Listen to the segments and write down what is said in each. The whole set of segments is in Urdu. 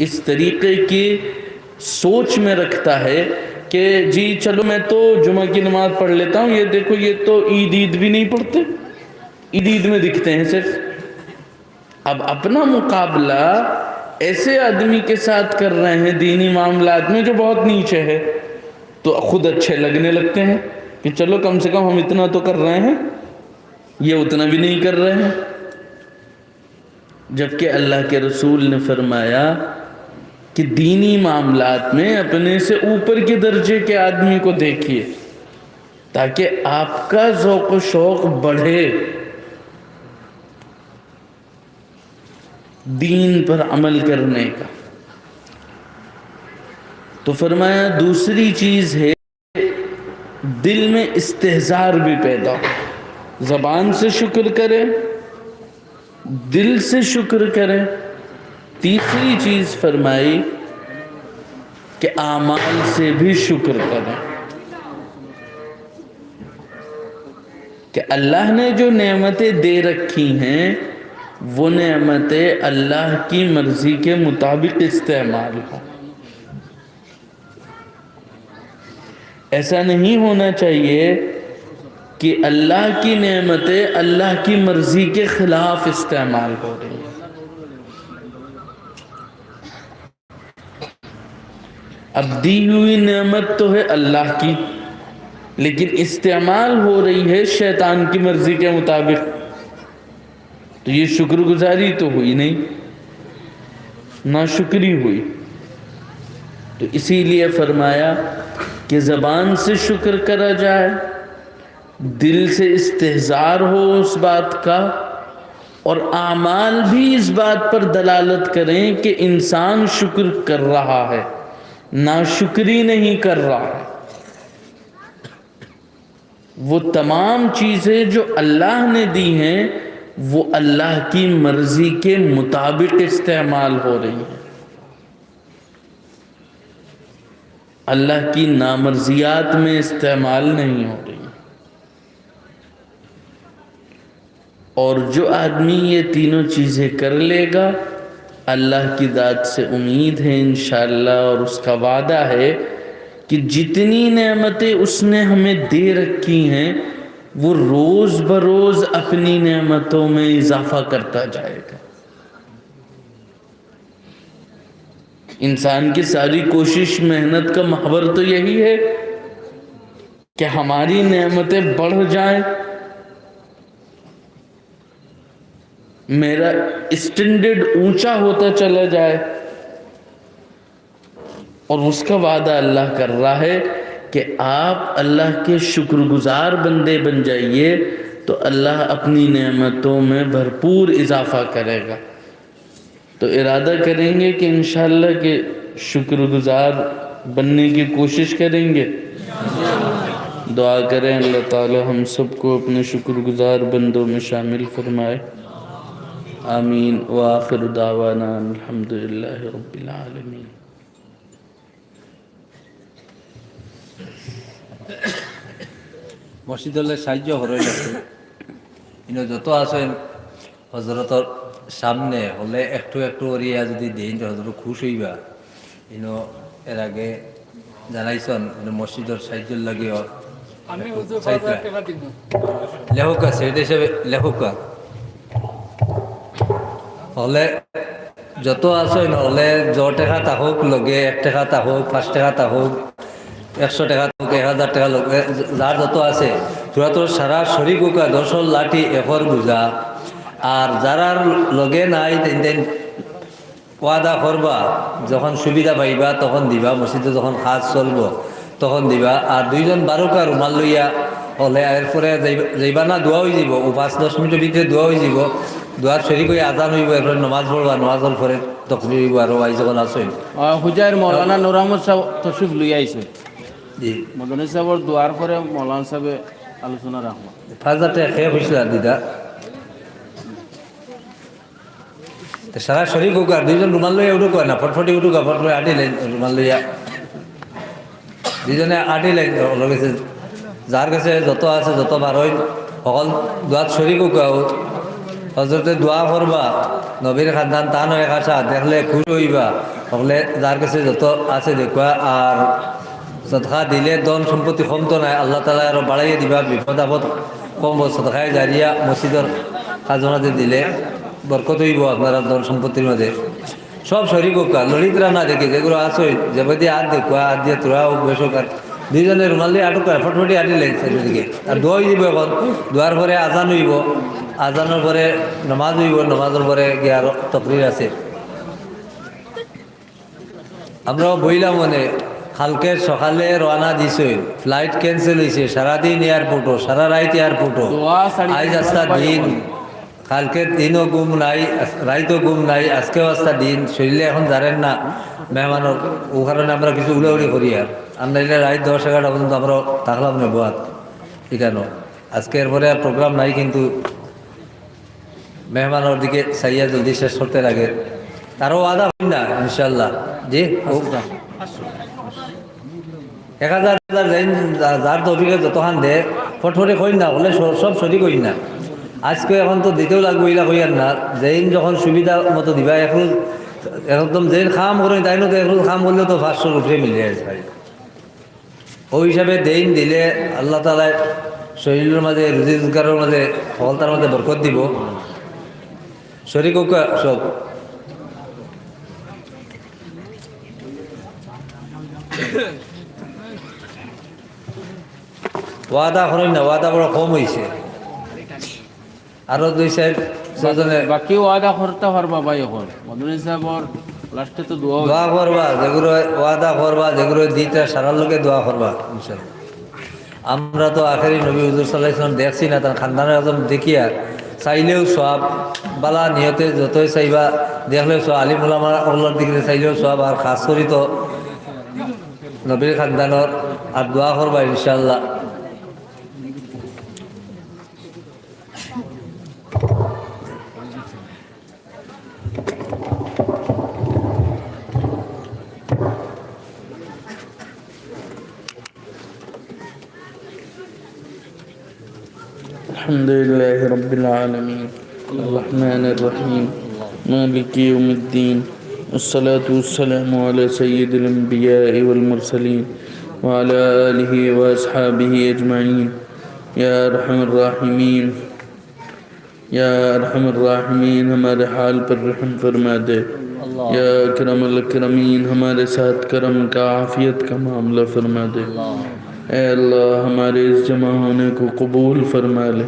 اس طریقے کی سوچ میں رکھتا ہے کہ جی چلو میں تو جمعہ کی نماز پڑھ لیتا ہوں، یہ دیکھو، یہ تو عید عید بھی نہیں پڑھتے۔ عید عید میں دکھتے ہیں صرف۔ اب اپنا مقابلہ ایسے آدمی کے ساتھ کر رہے ہیں دینی معاملات میں جو بہت نیچے ہے۔ تو خود اچھے لگنے لگتے ہیں کہ چلو کم سے کم ہم اتنا تو کر رہے ہیں، یہ اتنا بھی نہیں کر رہے ہیں۔ جبکہ اللہ کے رسول نے فرمایا کہ دینی معاملات میں اپنے سے اوپر کے درجے کے آدمی کو دیکھیے، تاکہ آپ کا ذوق و شوق بڑھے۔ دین پر عمل کرنے کا۔ تو فرمایا، دوسری چیز ہے، دل میں استحزار بھی پیدا ہو۔ زبان سے شکر کرے دل سے شکر کرے تیسری چیز فرمائی کہ اعمال سے بھی شکر کریں۔ کہ اللہ نے جو نعمتیں دے رکھی ہیں، وہ نعمتیں اللہ کی مرضی کے مطابق استعمال ہوں۔ ایسا نہیں ہونا چاہیے کہ اللہ کی نعمتیں اللہ کی مرضی کے خلاف استعمال ہو رہی۔ ہیں اب دی ہوئی نعمت تو ہے اللہ کی، لیکن استعمال ہو رہی ہے شیطان کی مرضی کے مطابق۔ تو یہ شکر گزاری تو ہوئی نہیں نہ شکری ہوئی۔ تو اسی لیے فرمایا کہ زبان سے شکر کرا جائے، دل سے استحزار ہو اس بات کا، اور اعمال بھی اس بات پر دلالت کریں کہ انسان شکر کر رہا ہے۔ ناشکری نہیں کر رہا۔ ہے وہ تمام چیزیں جو اللہ نے دی ہیں، وہ اللہ کی مرضی کے مطابق استعمال ہو رہی ہیں۔ اللہ کی نامرضیات میں استعمال نہیں ہو رہی۔ اور جو آدمی یہ تینوں چیزیں کر لے گا اللہ کی ذات سے امید ہے انشاءاللہ، اور اس کا وعدہ ہے کہ جتنی نعمتیں اس نے ہمیں دے رکھی ہیں، وہ روز بروز اپنی نعمتوں میں اضافہ کرتا جائے گا۔ انسان کی ساری کوشش، محنت کا محور تو یہی ہے کہ ہماری نعمتیں بڑھ جائیں۔ میرا اسٹینڈرڈ اونچا ہوتا چلا جائے اور اس کا وعدہ اللہ کر رہا ہے کہ آپ اللہ کے شکر گزار بندے بن جائیے تو اللہ اپنی نعمتوں میں بھرپور اضافہ کرے گا۔ تو ارادہ کریں گے کہ انشاءاللہ کہ شکر گزار بننے کی کوشش کریں گے۔ دعا کریں اللہ تعالی ہم سب کو اپنے شکر گزار بندوں میں شامل فرمائے۔ آمين وآخر دعوانا الحمد لله رب العالمين মসজিদলে সাহায্য হরই আছে কিন্তু যত আছে হজরতর সামনে হলে একটু একটু ওরিয়া যদি দিন হজরত খুশ হইবা। কিন্তু এর আগে জানাইছেন কিন্তু মসজিদর সাহায্য লাগিও লেখক আছে এটা হিসাবে হলে যত আছেন হলে জ টাকা তাহক লগে এক টাকা তাহক পাঁচ টাকা তাহক একশো টাকা তাহক এক হাজার টাকা লগে যার যত আছে তোরা তোর সারা শরীর গোকা দশল লাঠি এফর বুঝা আর যারার লগে নাই, তেন তেন ওয়াদা করবা যখন সুবিধা পাইবা, তখন দিবা মসজিদে যখন কাজ চলবো, তখন দিবা। আর দুইজন বারোকা রুমাল লইয়া, হলে এরপরে যাইবা- না দোয়া হয়ে যাব পাঁচ দশ মিনিটের ভিতরে দোয়া হয়ে যাব। দোয়ার শরীর করে আজান হইব এরপরে নমাজ পড়বা নমাজের পরে তখন হইব আর আই যখন আসেন হুজাইর মৌলানা নুর আহমদ সাহেব তশরিফ লই আইছে। জি। মদনী সাহেবর দোয়ার পরে মৌলানা সাহেবে আলোচনা রাখব। টাকা খেয়ে হয়েছিল দিদা। তো সারা শরীর হোক আর দুইজন রুমাল লইয়া উঠুক না ফটফটি উঠুক ফটফটি আটি লাইন রুমাল লইয়া। দুইজনে আটি লাইন লগেছে যার কাছে যত আছে যত বার হয় সকল দোয়াত শরীর হোক হজরতে দোয়া করবা, নবীর খানদান তান হয়ে আসা দেখলে খুশ হইবা। হলে যার কাছে যত আছে দেখবা, আর সদকা দিলে ধন সম্পত্তি কমতো নাই, আল্লাহ তালা আরও বাড়াইয়ে দিবা, বিপদ আপদ কমব সদকায় জারিয়া মসজিদর খাজনাতে দিলে বরকত হইব আপনারা ধন সম্পত্তির মাঝে সব শরীর কোকা ললিতরা না দেখে যেগুলো আছে যেভাবে হাত দেখুয়া হাত দিয়ে তোরা আর দুইজনে রুমাল আটক করে ফটফটি আটি লাগছে দিকে আর দোয়াই দিব এখন দোয়ার পরে আজান হইব আজানের পরে নমাজ হইব নমাজের পরে গিয়ে আর তকরির আছে। আমরাও বইলাম মনে কালকে সকালে রওনা দিছে ফ্লাইট ক্যান্সেল হয়েছে সারাদিন এয়ারপোর্টও সারা রাইত এয়ারপোর্টও আজ আস্তা দিন। কালকে দিনও গুম নাই রাইতও গুম নাই আজকেও আস্তা দিন। শরীরে এখন জানেন না মেহমানের ও কারণে আমরা কিছু উড়াউড়ি করি আর। আমরা এলে রাত দশ এগারোটা পর্যন্ত আমরা থাকলাম না বোয়াত। এখানেও আজকে এরপরে আর প্রোগ্রাম নাই কিন্তু মেহমানের দিকে সাইয়া জলদি শেষ করতে লাগে। তারও আদা হই না ইনশাল্লাহ জি এক হাজার হাজার যার তফিকে যতখান দে, ফটফটে কই না স- সব সরি কই না। আজকে এখন তো দিতেও লাগবে ইলা কইয়ার না। যেইন যখন সুবিধা মতো দিবা, এখন একদম যেইন খাম করেন তাই তো এখন খাম করলেও তো পাঁচশোর উপরে মিলে আছে ভাই। ওই হিসাবে দেইন দিলে আল্লাহ তালায় শরীরের মাঝে রুজি রোজগারের মাঝে, সফলতার মাঝে বরকত দিব। শরীর সব ওয়াদা করেন না, ওয়াদা বড় কম হয়েছে আরও দুই সাইড বাকি ওয়াদা করতে পারবা ভাই এখন। মদনী সাহেবর লাস্টে তো দোয়া। দোয়া করবা, যেগুলো ওয়াদা করবা, যেগুলো দিতে লোকে দোয়া করবা ইনশাল্লাহ আমরা তো আখেরি নবী হুজুর সাল্লাহ দেখছি না, তার খানদানের একদম দেখিয়া চাইলেও সব বালা নিয়তে যতই চাইবা, দেখলেও সব আলিম উলামার অল্লার দিকে চাইলেও সব আর খাস করি তো নবীর খানদানর, আর দোয়া করবা ইনশাল্লাহ الحمد لله رب العالمين. الرحمن الرحيم. مالك يوم الدين. والصلاة والسلام على سيد الأنبياء والمرسلين وعلى آله وأصحابه أجمعين. يا أرحم الراحمين. یا أرحم الراحمین ہمارے حال پر رحم فرما دے. یا اکرم الاکرمین ہمارے ساتھ کرم کا عافیت کا معاملہ فرما دے. اے اللہ ہمارے اس جمع ہونے کو قبول فرما لے۔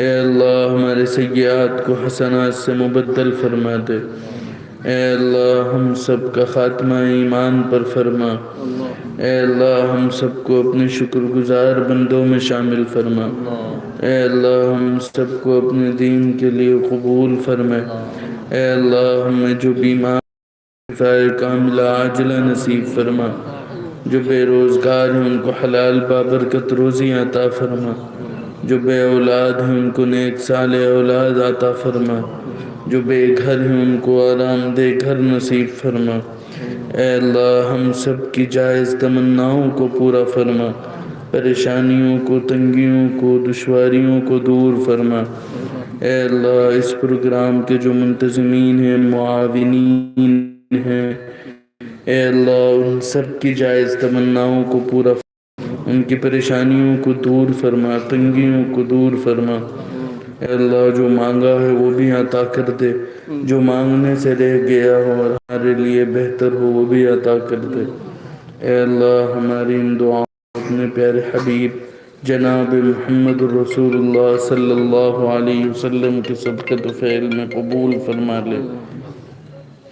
اے اللہ ہمارے سیئات کو حسنات سے مبدل فرما دے۔ اے اللہ ہم سب کا خاتمہ ایمان پر فرما۔ اے اللہ ہم سب کو اپنے شکر گزار بندوں میں شامل فرما۔ اے اللہ ہم سب کو اپنے دین کے لیے قبول فرما۔ اے اللہ ہمیں جو بیمار کاملہ عاجلہ نصیب فرما۔ جو بے روزگار ہیں، ان کو حلال بابرکت روزی عطا فرما۔ جو بے اولاد ہیں، ان کو نیک صالح اولاد عطا فرما۔ جو بے گھر ہیں، ان کو آرام دہ گھر نصیب فرما۔ اے اللہ، ہم سب کی جائز تمناؤں کو پورا فرما۔ پریشانیوں کو، تنگیوں کو، دشواریوں کو دور فرما۔ اے اللہ، اس پروگرام کے جو منتظمین ہیں، معاونین ہیں اے اللہ، ان سب کی جائز تمناؤں کو پورا ان کی پریشانیوں کو دور فرما، تنگیوں کو دور فرما۔ اے اللہ، جو مانگا ہے وہ بھی عطا کر دے۔ جو مانگنے سے رہ گیا ہو اور ہمارے لیے بہتر ہو، وہ بھی عطا کر دے۔ اے اللہ، ہماری ان دعاؤں اپنے پیارے حبیب جناب محمد الرسول اللہ صلی اللہ علیہ وسلم کے صدقت و فعل میں قبول فرما لے۔